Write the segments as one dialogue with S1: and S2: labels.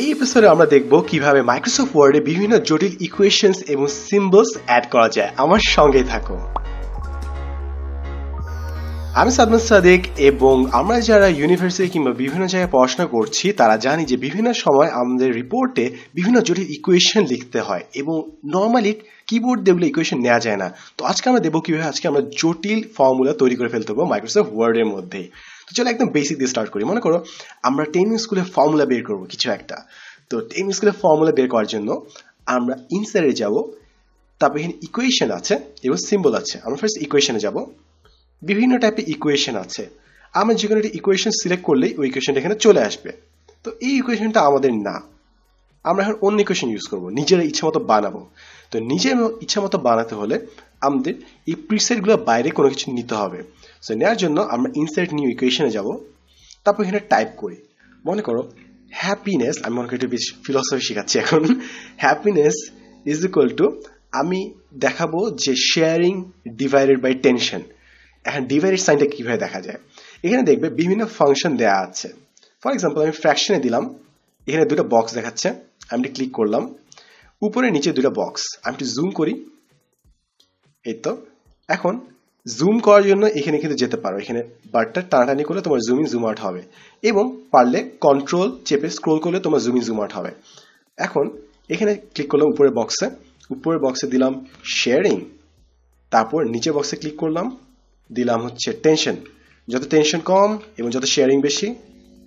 S1: এই এপিসোডে আমরা দেখব কীভাবে মাইক্রোসফট ওয়ার্ডে বিভিন্ন জটিল ইকুয়েশনস এবং সিম্বলস অ্যাড করা যায়। আমার সঙ্গে থাকো আমি সাদমান সাদিক এবং আমরা যারা ইউনিভার্সিটি কিংবা বিভিন্ন জায়গায় পড়াশোনা করছি, তারা জানি যে বিভিন্ন সময় আমাদের রিপোর্টে বিভিন্ন জটিল ইকুয়েশন লিখতে হয় এবং নর্মালি কিবোর্ড দেবলে ইকুয়েশন নেওয়া যায় না। তো আজকে আমরা দেবো কীভাবে আজকে আমরা জটিল ফর্মুলা তৈরি করে ফেলতে পারব মাইক্রোসফট ওয়ার্ডের মধ্যে। তো চলো একদম বেসিক দিয়ে স্টার্ট করি। মনে করো, আমরা টেন স্কুলে ফর্মুলা বের করব কিছু একটা। তো টেন স্কুলে ফর্মুলা বের করার জন্য আমরা ইনসারে যাব, তারপর এখানে ইকুয়েশন আছে এবং সিম্বল আছে। আমরা ফার্স্ট ইকুয়েশনে যাব। বিভিন্ন টাইপের ইকুয়েশন আছে। আমরা যে কোনো একটা ইকুয়েশন সিলেক্ট করলেই ওই ইকুয়েশনটা এখানে চলে আসবে। তো এই ইকুয়েশনটা আমাদের না। আমরা এখন অন্য ইকুয়েশন ইউজ করব। নিজের ইচ্ছা মতো বানাবো। তো নিজের ইচ্ছা মতো বানাতে হলে আমাদের এই প্রিসেটগুলো বাইরে কোনো কিছু নিতে হবে। সো নেওয়ার জন্য আমরা ইনসাইড নিউ ইকুয়েশনে যাব। তারপর এখানে টাইপ করি। মনে করো হ্যাপিনেস আমি মনে করি একটু বেশি ফিলসফি শেখাচ্ছি এখন। হ্যাপিনেস ইজ ইকুয়াল টু আমি দেখাবো যে শেয়ারিং ডিভাইডেড বাই টেনশন এখন ডিভাইডেড সাইনটা কীভাবে দেখা যায়? এখানে দেখবে বিভিন্ন ফাংশন দেওয়া আছে। ফর এক্সাম্পল আমি ফ্র্যাকশনে দিলাম। এখানে দুটো বক্স দেখাচ্ছে। আমি ক্লিক করলাম। উপরে নিচে দুটো বক্স আমি একটু জুম করি। এই তো, এখন জুম করার জন্য এখানে কিন্তু যেতে পারো। এখানে বারটা টানাটানি করলে তোমার জুম ইন জুম আউট হবে। এবং পারলে কন্ট্রোল চেপে স্ক্রোল করলে তোমার জুম ইন জুম আউট হবে। এখন এখানে ক্লিক করলাম উপরের বক্সে উপরের বক্সে দিলাম শেয়ারিং তারপর নিচে বক্সে ক্লিক করলাম। দিলাম হচ্ছে টেনশন যত টেনশন কম এবং যত শেয়ারিং বেশি,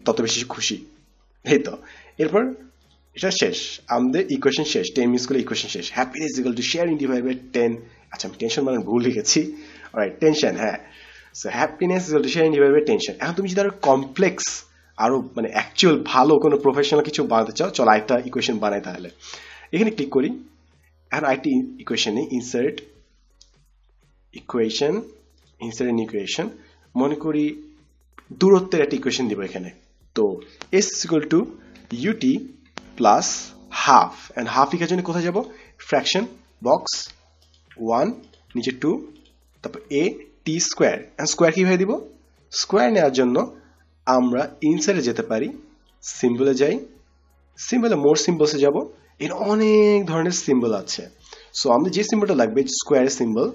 S1: তত বেশি খুশি। এই তো। এরপর এটা শেষ। আমাদের ইকুয়েশন শেষ। টেন মিনিটস করে ইকুয়েশন শেষ। Happiness equal to sharing divide by ten আচ্ছা আমি টেনশন মানে ভুল লিখেছি। রাইট টেনশন হ্যাঁ। So happiness sharing divide tension এখন তুমি যদি আরও কমপ্লেক্স আরও মানে অ্যাকচুয়াল ভালো কোনো প্রফেশনাল কিছু বানাতে চাও, চলো আরেকটা ইকুয়েশন বানাই তাহলে। এখানে ক্লিক করি। এখন আরেকটি ইকুয়েশনে insert equation insert in equation মনে করি দূরত্বের একটা ইকুয়েশন দিব এখানে। তো S equal to U T plus half and half লিখার জন্য কোথায় যাব? ফ্র্যাকশন বক্স ওয়ান নিচে টু তারপর এ টি স্কোয়ার স্কোয়ার কীভাবে দিব? স্কোয়ার নেওয়ার জন্য আমরা ইনসাইডে যেতে পারি সিম্বলে যাই। সিম্বলে মোর সিম্বলসে যাব। এর অনেক ধরনের সিম্বল আছে। সো আমাদের যে সিম্বলটা লাগবে স্কোয়ারের সিম্বল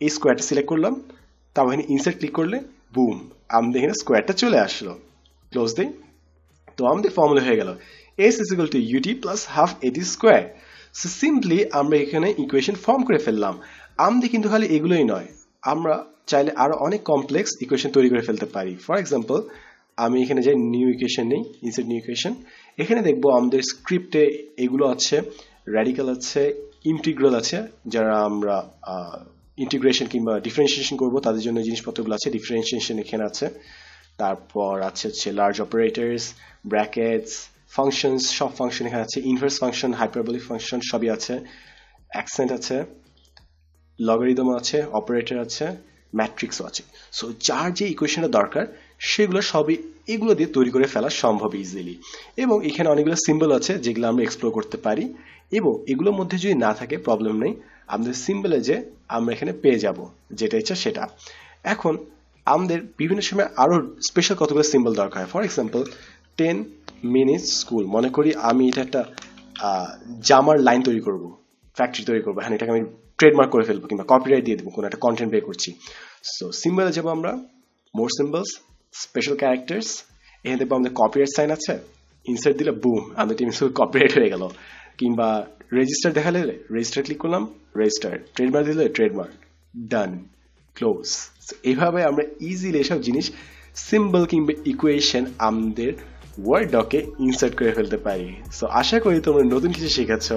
S1: এই স্কোয়ারটা সিলেক্ট করলাম। তারপর এখানে ইনসার্ট ক্লিক করলে বুম আমাদের এখানে স্কোয়ারটা চলে আসলো। ক্লোজ দিই। তো আমাদের ফর্মুলা হয়ে গেল। S is equal to U T plus half A T square so simply আমরা এখানে ইকুয়েশন ফর্ম করে ফেললাম। আমাদের কিন্তু খালি এগুলোই নয়। আমরা চাইলে আরও অনেক কমপ্লেক্স ইকুয়েশন তৈরি করে ফেলতে পারি। ফর এক্সাম্পল আমি এখানে যাই নিউ ইকুয়েশন নেই ইনসার্ট নিউ ইকুয়েশন এখানে দেখব আমাদের স্ক্রিপ্টে এগুলো আছে র্যাডিক্যাল আছে ইন্টিগ্রাল আছে, যারা আমরা ইন্টিগ্রেশন কিংবা ডিফারেন্সিয়েশন করব, তাদের জন্য জিনিসপত্রগুলো আছে ডিফারেন্সিয়েশন এখানে আছে। তারপর আছে হচ্ছে লার্জ অপারেটার্স ব্র্যাকেটস ফাংশনস সব ফাংশন এখানে আছে ইনভার্স ফাংশন হাইপারবলিক ফাংশন সবই আছে অ্যাকসেন্ট আছে লগারিদম আছে অপারেটর আছে ম্যাট্রিক্সও আছে। সো যার যে ইকুয়েশনটা দরকার, সেগুলো সবই এগুলো দিয়ে তৈরি করে ফেলা সম্ভব ইজিলি এবং এখানে অনেকগুলো সিম্বল আছে, যেগুলো আমরা এক্সপ্লোর করতে পারি। এবং এগুলোর মধ্যে যদি না থাকে প্রবলেম নেই। আমাদের সিম্বলে যে আমরা এখানে পেয়ে যাব, যেটা ইচ্ছা সেটা। এখন, আমাদের বিভিন্ন সময় আরও স্পেশাল কতগুলো সিম্বল দরকার হয়। For example ten minutes school মনে করি আমি এটা একটা জামার লাইন তৈরি করব ফ্যাক্টরি তৈরি করব হ্যাঁ এটাকে আমি ট্রেডমার্ক করে ফেলব কিংবা কপিরাইট দিয়ে দেবো, কোনো একটা কন্টেন্ট বের করছি। সো সিম্বলে যাব আমরা মোর সিম্বলস স্পেশাল ক্যারেক্টার্স এখানে দেখব আমাদের কপিরাইট সাইন আছে ইনসার্ট দিলে বুম আমাদের টিম স্কুল কপিরাইট হয়ে গেল। কিংবা রেজিস্টার দেখালে রেজিস্টার ক্লিক করলাম রেজিস্টার ট্রেডমার্ক দিলে ট্রেডমার্ক ডান ক্লোজ এইভাবে আমরা ইজিলি এসব জিনিস সিম্বল কিংবা ইকুয়েশন আমাদের ওয়ার্ড ডকে ইনসার্ট করে ফেলতে পারি। সো আশা করি তোমরা নতুন কিছু শিখেছ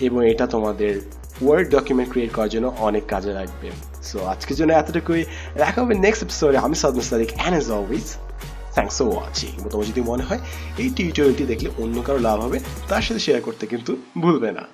S1: এবং এটা তোমাদের ওয়ার্ড ডকুমেন্ট ক্রিয়েট করার জন্য অনেক কাজে লাগবে। সো আজকের জন্য এতটুকুই। দেখা হবে নেক্সট এপিসোডে আমি Sadam Sadiq and as always thanks for watching তোমার যদি মনে হয় এই টিউটোরিয়ালটি দেখলে অন্য কারও লাভ হবে, তার সাথে শেয়ার করতে কিন্তু ভুলবে না।